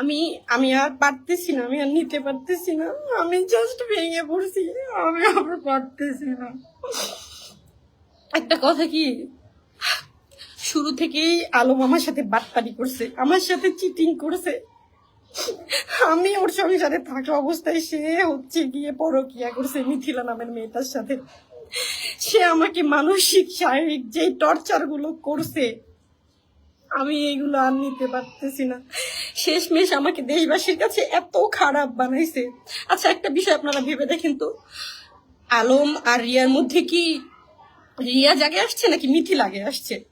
আমি আমি আর পারতেছি না, আমি আর নিতে পারতেছি না। আমি জাস্ট ভেঙে পড়ছি, আমি আর পারতেছি না। একটা কথা কি? শুরু থেকেই আলম আমার সাথে বাটপারি করছে, আমার সাথে চিটিং করছে। আমি ওর সঙ্গে সংসারে থাকা অবস্থায় সে হচ্ছে গিয়ে পরকিয়া করছে মিথিলা নামের মেয়েটার সাথে। সে আমাকে মানসিক, শারীরিক যে টর্চারগুলো করছে আমি এইগুলো আর নিতে পারতেছি না। শেষমেশ আমাকে দেশবাসীর কাছে এত খারাপ বানাইছে। আচ্ছা একটা বিষয় আপনারা ভেবে দেখেন তো। আলম আর রিয়ার মধ্যে কি রিয়া জাগে আসছে নাকি মিথি লাগে আসছে?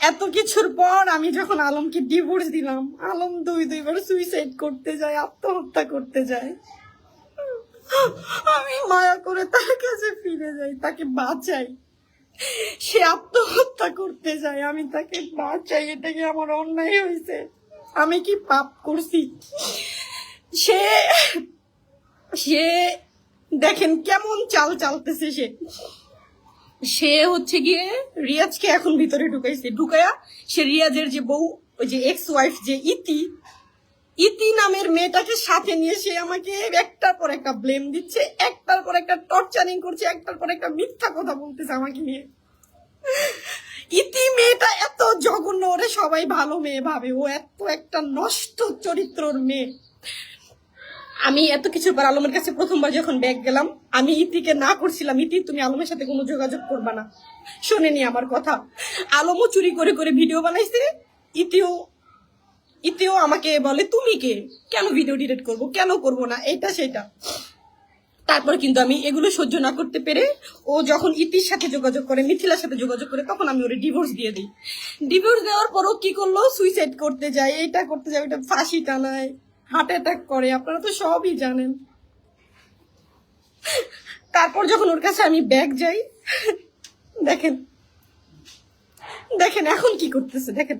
এত কিছুর পর আমি যখন আলমকে ডিভোর্স দিলাম, আলম দুই দুইবার সুইসাইড করতে যায়, আত্মহত্যা করতে যায়। আমি মায়া করে তার কাছে ফিরে যাই, তাকে বাঁচাই। সে আত্মহত্যা করতে যায়, আমি তাকে বাঁচাই, এটা কি আমার অন্যায় হয়েছে? আমি কি পাপ করছি? সে সে দেখেন কেমন চাল চালতেছে সে। সে হচ্ছে গিয়ে রিয়াজকে এখন ভিতরে ঢুকাইছে। ঢুকায়া সে রিয়াজের যে বউ, ওই যে এক্স ওয়াইফ যে ইতি ইতি নামের মেয়েটাকে সাথে নিয়ে সে আমাকে একটার পর একটা ব্লেম দিচ্ছে, একটার পর একটা টর্চারিং করছে, একটার পর একটা মিথ্যা কথা বলতেছে আমাকে নিয়ে। ইতি মেয়েটা এত জঘন্য, ওরে সবাই ভালো মেয়ে ভাবে, ও এত একটা নষ্ট চরিত্রর মেয়ে। আমি এত কিছুর পর আলমের কাছে প্রথমবার যখন ব্যাগ গেলাম, আমি ইতিকে না করছিলাম, ইতি তুমি আলমের সাথে কোনো যোগাযোগ করবা না। শোনেনি আমার কথা। আলমও চুরি করে করে ভিডিও বানাইছে, ইতিও ইতিও আমাকে বলে, তুমি কে? কেন ভিডিও ডিলিট করব? কেন করব না? এইটা সেটা। তারপর কিন্তু আমি এগুলো সহ্য না করতে পেরে ও যখন ইতির সাথে যোগাযোগ করে, মিথিলার সাথে যোগাযোগ করে, তখন আমি ওরে ডিভোর্স দিয়ে দিই। ডিভোর্স দেওয়ার পরও কি করল? সুইসাইড করতে যায় এইটা করতে যায়, ওইটা ফাঁসি টানায় হার্ট অ্যাটাক করে, আপনারা তো সবই জানেন। তারপর যখন ওর কাছে আমি ব্যাগ যাই, দেখেন দেখেন এখন কি করতেছে, দেখেন।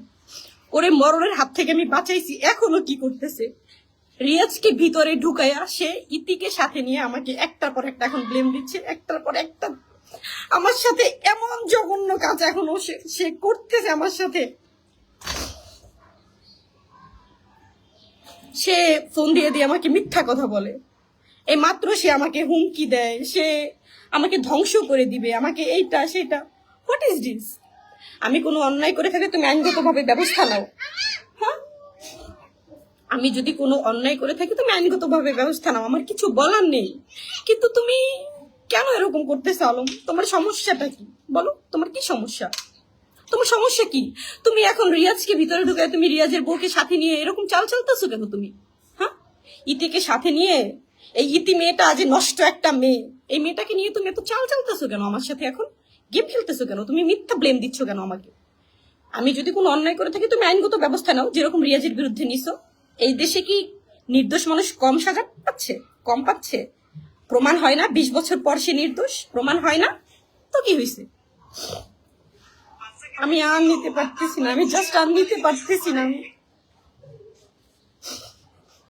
ওরে মরণের হাত থেকে আমি বাঁচাইছি, এখনও কি করতেছে? রিয়াজকে ভিতরে ঢুকাইয়া সে ইতিকে সাথে নিয়ে আমাকে একটার পর একটা এখন ব্লেম দিচ্ছে, একটার পর একটা। আমার সাথে এমন জঘন্য কাজ এখনও সে করতেছে আমার সাথে। সে ফোন দিয়ে দিয়ে আমাকে মিথ্যা কথা বলে। এই মাত্র সে আমাকে হুমকি দেয়, সে আমাকে ধ্বংস করে দিবে, আমাকে এইটা, সেটা। হোয়াট ইজ দিস আমি কোনো অন্যায় করে থাকি তুমি আইনগতভাবে ব্যবস্থা নাও। হ্যাঁ? আমি যদি কোনো অন্যায় করে থাকি, তুমি আইনগতভাবে ব্যবস্থা নাও। আমার কিছু বলার নেই। কিন্তু তুমি কেন এরকম করতেছো আলম? তোমার সমস্যাটা কি? বলো, তোমার কি সমস্যা? তোমার সমস্যা কি? তুমি এখন রিয়াজকে ভিতরে ঢুকে তুমি রিয়াজের বউকে সাথে নিয়ে এরকম চাল চালতেছো কেন তুমি? হ্যাঁ? ইতিকে সাথে নিয়ে এই ইতি মেয়েটা আজ নষ্ট একটা মেয়ে, এই মেয়েটাকে নিয়ে তুমি এত চাল চালতেছো কেন আমার সাথে এখন? গেম খেলতেছো কেন? তুমি মিথ্যা ব্লেম দিচ্ছ কেন আমাকে? আমি যদি কোনো অন্যায় করে থাকি, তুমি আইনগত ব্যবস্থা নাও, যেরকম রিয়াজের বিরুদ্ধে নিছো। এই দেশে কি নির্দোষ মানুষ কম সাজা পাচ্ছে? কম পাচ্ছে? প্রমাণ হয় না, বিশ বছর পর সে নির্দোষ? প্রমাণ হয় না? তো কি হয়েছে আমি আর নিতে পারতেছি না, আমি জাস্ট আর নিতে পারতেছি না। আমি